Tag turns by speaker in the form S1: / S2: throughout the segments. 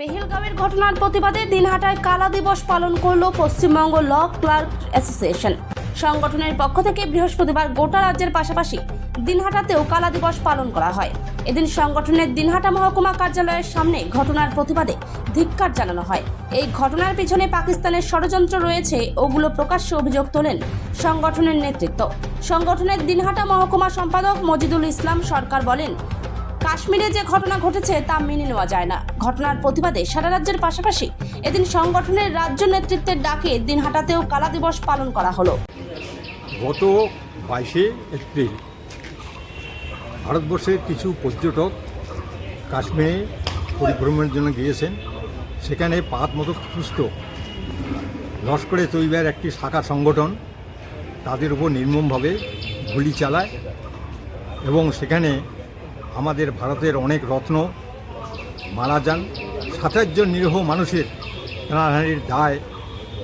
S1: পেহেলগাঁওয়ের ঘটনার প্রতিবাদে দিনহাটায় কালা দিবস পালন করল পশ্চিমবঙ্গ ল ক্লার্ক অ্যাসোসিয়েশন। সংগঠনের পক্ষ থেকে বৃহস্পতিবার গোটা রাজ্যের পাশাপাশি দিনহাটাতেও কালা দিবস পালন করা হয়। এদিন সংগঠনের দিনহাটা মহকুমা কার্যালয়ের সামনে ঘটনার প্রতিবাদে ধিক্কার জানানো হয়। এই ঘটনার পিছনে পাকিস্তানের ষড়যন্ত্র রয়েছে ওগুলো প্রকাশ্যে অভিযোগ তোলেন সংগঠনের নেতৃত্ব। সংগঠনের দিনহাটা মহকুমা সম্পাদক মজিদুল ইসলাম সরকার বলেন কাশ্মীরে যে ঘটনা ঘটেছে তা মেনে নেওয়া যায় না। ঘটনার প্রতিবাদে সারা রাজ্যের পাশাপাশি এদিন সংগঠনের রাজ্য নেতৃত্বের ডাকে দিন দিনহাটাতেও কালা দিবস পালন করা হলো।
S2: গত বাইশে এপ্রিল ভারতবর্ষের কিছু পর্যটক কাশ্মীরে পরিভ্রমণের জন্য গিয়েছেন। সেখানে পাত মতো সুস্থ। লস্করে তৈবার একটি শাখা সংগঠন তাদের উপর নির্মমভাবে গুলি চালায় এবং সেখানে আমাদের ভারতের অনেক রত্ন মারা যান। সাতাশজন নিরীহ মানুষের প্রাণহানির দায়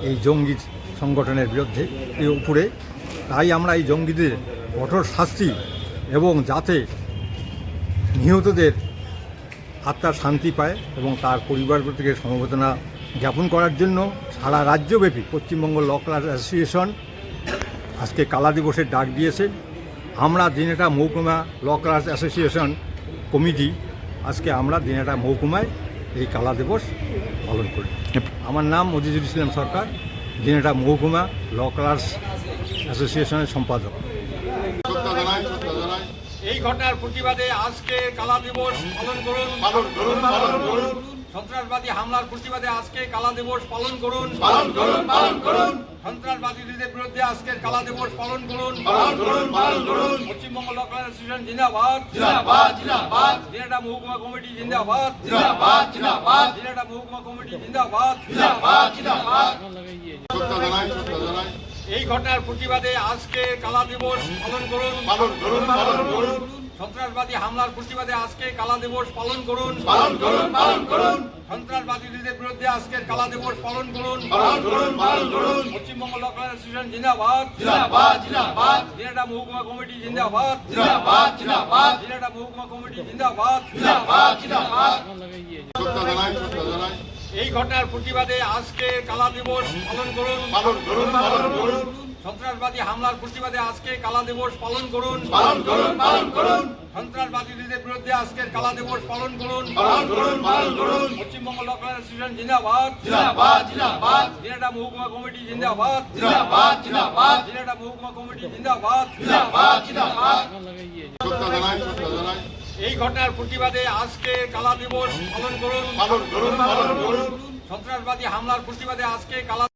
S2: এই জঙ্গি সংগঠনের বিরুদ্ধে এর উপরে। তাই আমরা এই জঙ্গিদের কঠোর শাস্তি এবং যাতে নিহতদের আত্মার শান্তি পায় এবং তার পরিবারগুলোকে সমবেদনা জ্ঞাপন করার জন্য সারা রাজ্যব্যাপী পশ্চিমবঙ্গ ল ক্লাস অ্যাসোসিয়েশন আজকে কালা দিবসের ডাক দিয়েছে। আমরা দিনেটা মহকুমা ল ক্লাস অ্যাসোসিয়েশন কমিটি আজকে আমরা দিনেটা মহকুমায় এই কালা দিবস পালন করি। আমার নাম মজিজুল ইসলাম সরকার দিনেটা মহকুমা ল ক্লাস অ্যাসোসিয়েশনের সম্পাদক।
S3: এই ঘটনার প্রতিবাদে আজকে কালা দিবস পালন করুন।
S4: পালন করুন পালন করুন।
S3: সন্ত্রাসবাদী হামলার প্রতিবাদে আজকে কালা দিবস পালন করুন।
S4: পালন করুন পালন করুন।
S3: সন্ত্রাসবাদীদের বিরুদ্ধে আজকে কালা দিবস পালন করুন।
S4: পালন করুন পালন করুন।
S3: পশ্চিমবঙ্গ লোকাল অ্যাসোসিয়েশন জিন্দাবাদ।
S4: জিন্দাবাদ জিন্দাবাদ।
S3: দিনাটা মহকুমা কমিটি জিন্দাবাদ।
S4: জিন্দাবাদ জিন্দাবাদ।
S3: দিনাটা মহকুমা কমিটি জিন্দাবাদ।
S4: জিন্দাবাদ জিন্দাবাদ।
S3: এই ঘটনার প্রতিবাদে আজকে কালা দিবস পালন করুন।
S4: পালন করুন পালন করুন।
S3: সন্ত্রাসবাদী হামলার প্রতিবাদে আজকে কালা দিবস পালন করুন।
S4: পালন করুন পালন করুন।
S3: সন্ত্রাসবাদীদের বিরুদ্ধে আজকের কালা দিবস পালন করুন।
S4: পালন করুন পালন করুন।
S3: পশ্চিমবঙ্গ লোকাল অ্যাসোসিয়েশন জিন্দাবাদ।
S4: জিন্দাবাদ জিন্দাবাদ।
S3: দিনাটা মহকুমা কমিটি জিন্দাবাদ।
S4: জিন্দাবাদ জিন্দাবাদ।
S3: দিনাটা মহকুমা কমিটি জিন্দাবাদ।
S4: জিন্দাবাদ জিন্দাবাদ।
S3: এই ঘটনার প্রতিবাদে আজকে কালা দিবস পালন করুন।
S4: পালন করুন পালন করুন।
S3: সন্ত্রাসবাদী হামলার প্রতিবাদে আজকে কালা দিবস পালন করুন।
S4: পালন করুন পালন করুন।
S3: সন্ত্রাসবাদীদের বিরুদ্ধে আজকের কালা দিবস পালন করুন।
S4: পালন করুন পালন করুন।
S3: পশ্চিমবঙ্গ লোকাল অ্যাসোসিয়েশন জিন্দাবাদ।
S4: জিন্দাবাদ জিন্দাবাদ।
S3: দিনাটা মহকুমা কমিটি জিন্দাবাদ।
S4: জিন্দাবাদ জিন্দাবাদ।
S3: দিনাটা মহকুমা কমিটি জিন্দাবাদ।
S4: জিন্দাবাদ জিন্দাবাদ।
S3: এই ঘটনার প্রতিবাদে আজকে কালা দিবস পালন করুন।
S4: পালন করুন পালন করুন।
S3: সন্ত্রাসবাদী হামলার প্রতিবাদে আজকে কালা